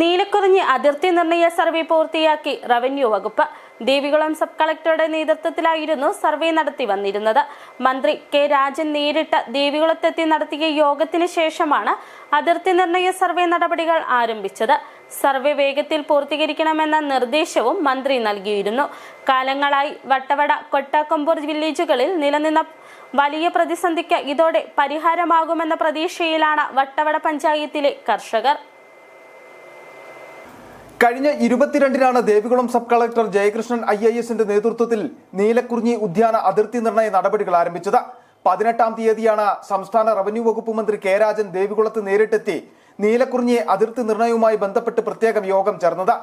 നീലക്കുറിഞ്ഞി അതിർത്തി നിർണയ സർവേ പൂർത്തിയാക്കി റവന്യൂ വകുപ്പ്. ദേവികുളം സബ് കളക്ടറുടെ നേതൃത്വത്തിലായിരുന്നു സർവേ നടത്തി വന്നിരുന്നത്. മന്ത്രി കെ രാജൻ നേരിട്ട് ദേവികുളത്തെത്തി നടത്തിയ യോഗത്തിന് ശേഷമാണ് അതിർത്തി നിർണയ സർവേ നടപടികൾ ആരംഭിച്ചത്. സർവേ വേഗത്തിൽ പൂർത്തീകരിക്കണമെന്ന നിർദ്ദേശവും മന്ത്രി നൽകിയിരുന്നു. കാലങ്ങളായി വട്ടവട കൊട്ടാക്കൊമ്പൂർ വില്ലേജുകളിൽ നിലനിന്ന വലിയ പ്രതിസന്ധിക്ക് ഇതോടെ പരിഹാരമാകുമെന്ന പ്രതീക്ഷയിലാണ് വട്ടവട പഞ്ചായത്തിലെ കർഷകർ. കഴിഞ്ഞ ഇരുപത്തിരണ്ടിനാണ് Devikulam sub collector Jayakrishnan I I എസിന്റെ നേതൃത്വത്തിൽ നീലക്കുറിഞ്ഞി ഉദ്യാന അതിർത്തി നിർണയ നടപടികൾ ആരംഭിച്ചത്. പതിനെട്ടാം തീയതിയാണ് സംസ്ഥാന റവന്യൂ വകുപ്പ് മന്ത്രി കെ രാജൻ ദേവികുളത്ത് നേരിട്ടെത്തി നീലക്കുറിഞ്ഞി അതിർത്തി നിർണയവുമായി ബന്ധപ്പെട്ട് പ്രത്യേകം യോഗം ചേർന്നത്.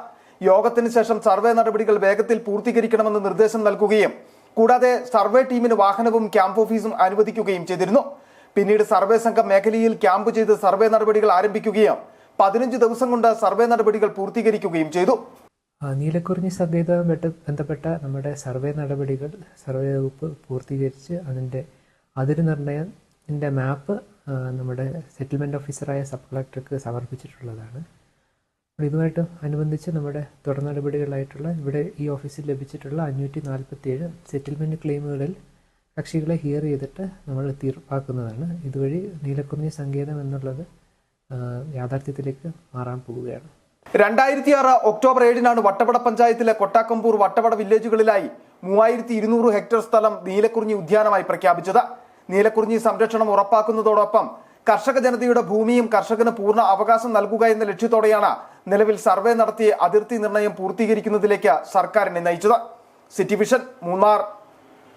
യോഗത്തിന് ശേഷം സർവേ നടപടികൾ വേഗത്തിൽ പൂർത്തീകരിക്കണമെന്ന് നിർദ്ദേശം നൽകുകയും കൂടാതെ സർവേ ടീമിന് വാഹനവും ക്യാമ്പ് ഓഫീസും അനുവദിക്കുകയും ചെയ്തിരുന്നു. പിന്നീട് സർവേ സംഘം മേഖലയിൽ ക്യാമ്പ് ചെയ്ത് സർവേ നടപടികൾ ആരംഭിക്കുകയും പതിനഞ്ച് ദിവസം കൊണ്ട് സർവേ നടപടികൾ പൂർത്തീകരിക്കുകയും ചെയ്തു. നീലക്കുറിഞ്ഞി സദ്യയുമായിട്ട് ബന്ധപ്പെട്ട നമ്മുടെ സർവേ നടപടികൾ സർവേ വകുപ്പ് പൂർത്തീകരിച്ച് അതിന്റെ അതിര് നിർണയത്തിന്റെ മാപ്പ് നമ്മുടെ സെറ്റിൽമെന്റ് ഓഫീസറായ സബ് കളക്ടർക്ക് സമർപ്പിച്ചിട്ടുള്ളതാണ്. ഇതുമായിട്ട് അനുബന്ധിച്ച് നമ്മുടെ തുടർ നടപടികളായിട്ടുള്ള ഇവിടെ ഈ ഓഫീസിൽ ലഭിച്ചിട്ടുള്ള അഞ്ഞൂറ്റി നാൽപ്പത്തിയേഴ് സെറ്റിൽമെന്റ് ക്ലെയിമുകളിൽ കക്ഷികളെ ഹിയർ ചെയ്തിട്ട് നമ്മൾ തീർപ്പാക്കുന്നതാണ്. ഇതുവഴി നീലക്കുറിഞ്ഞി സങ്കേതം എന്നുള്ളത് യാഥാർത്ഥ്യത്തിലേക്ക് മാറാൻ പോവുകയാണ്. രണ്ടായിരത്തി ആറ് ഒക്ടോബർ ഏഴിനാണ് വട്ടവട പഞ്ചായത്തിലെ കൊട്ടാക്കമ്പൂർ വട്ടവട വില്ലേജുകളിലായി മൂവായിരത്തി ഇരുന്നൂറ് ഹെക്ടർ സ്ഥലം നീലക്കുറിഞ്ഞി ഉദ്യാനമായി പ്രഖ്യാപിച്ചത്. നീലക്കുറിഞ്ഞി സംരക്ഷണം ഉറപ്പാക്കുന്നതോടൊപ്പം കർഷക ജനതയുടെ ഭൂമിയും കർഷകന് പൂർണ അവകാശം നൽകുക എന്ന ലക്ഷ്യത്തോടെയാണ് നിലവിൽ സർവേ നടത്തി അതിർത്തി നിർണയം പൂർത്തീകരിക്കുന്നതിലേക്ക് സർക്കാരിനെ നയിച്ചത്. City vision Munnar.